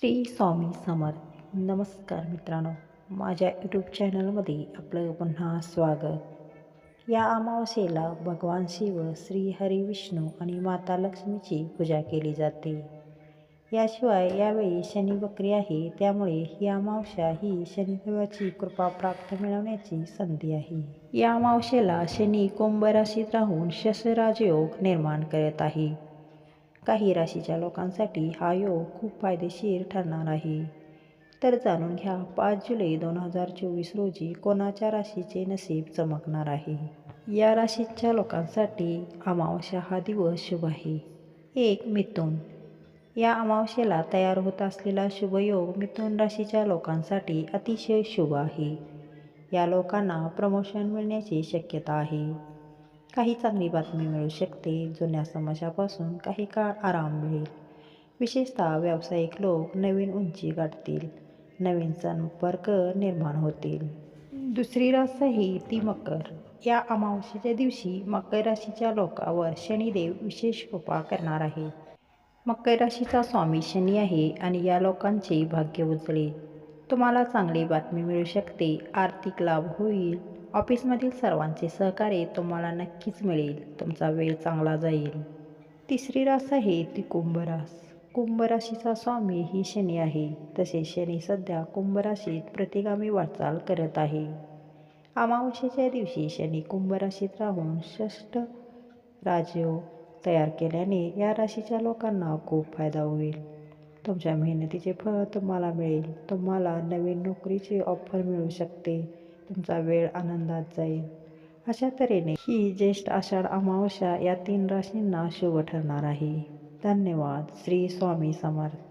श्री स्वामी समर्थ. नमस्कार मित्रांनो. माझ्या यूट्यूब चॅनलमध्ये आपलं पुन्हा स्वागत. या अमावस्येला भगवान शिव श्री हरी विष्णू आणि माता लक्ष्मीची पूजा केली जाते. याशिवाय यावेळी शनी बकरी आहे त्यामुळे ही अमावस्या ही शनिदेवाची कृपा प्राप्त मिळवण्याची संधी आहे. या अमावस्येला शनी कुंभ राशीत राहून शस्त्रराजयोग निर्माण करत आहे. काही राशीच्या लोकांसाठी हा योग खूप फायदेशीर ठरणार आहे. तर जाणून घ्या पाच जुलै दोन हजार चोवीस रोजी कोणाच्या राशीचे नसीब चमकणार आहे? या राशीच्या लोकांसाठी अमावस्या हा दिवस शुभ आहे. एक मिथुन. या अमावस्येला तयार होत असलेला शुभयोग मिथुन राशीच्या लोकांसाठी अतिशय शुभ आहे. या लोकांना प्रमोशन मिळण्याची शक्यता आहे. काही चांगली बातमी मिळू शकते. जुन्या समस्यापासून काही काळ आराम मिळेल. विशेषतः व्यावसायिक लोक नवीन उंची गाठतील. नवीन संपर्क निर्माण होतील. दुसरी रास आहे ती मकर. या अमावस्येच्या दिवशी मकर राशीच्या लोकांवर शनिदेव विशेष कृपा करणार आहे. मकर राशीचा स्वामी शनी आहे आणि या लोकांचे भाग्य उजळे तुम्हाला चांगली बातमी मिळू शकते. आर्थिक लाभ होईल. ऑफिसमधील सर्वांचे सहकार्य तुम्हाला नक्कीच मिळेल. तुमचा वेळ चांगला जाईल. तिसरी रास आहे ती कुंभ रास कुंभ राशीचा स्वामी ही शनी आहे. तसेच शनी सध्या कुंभ राशीत प्रतिगामी वाटचाल करत आहे. अमावस्येच्या दिवशी शनी कुंभ राशीत राहून षष्ठ राजयोग तयार केल्याने या राशीच्या लोकांना खूप फायदा होईल. तुमच्या मेहनतीचे फळ तुम्हाला मिळेल. तुम्हाला नवीन नोकरीची ऑफर मिळू शकते. तुमचा वेळ आनंदात जाईल. अशा तऱ्हेने ही ज्येष्ठ आषाढ अमावस्या या तीन राशींना शुभ ठरणार आहे. धन्यवाद. श्री स्वामी समर्थ.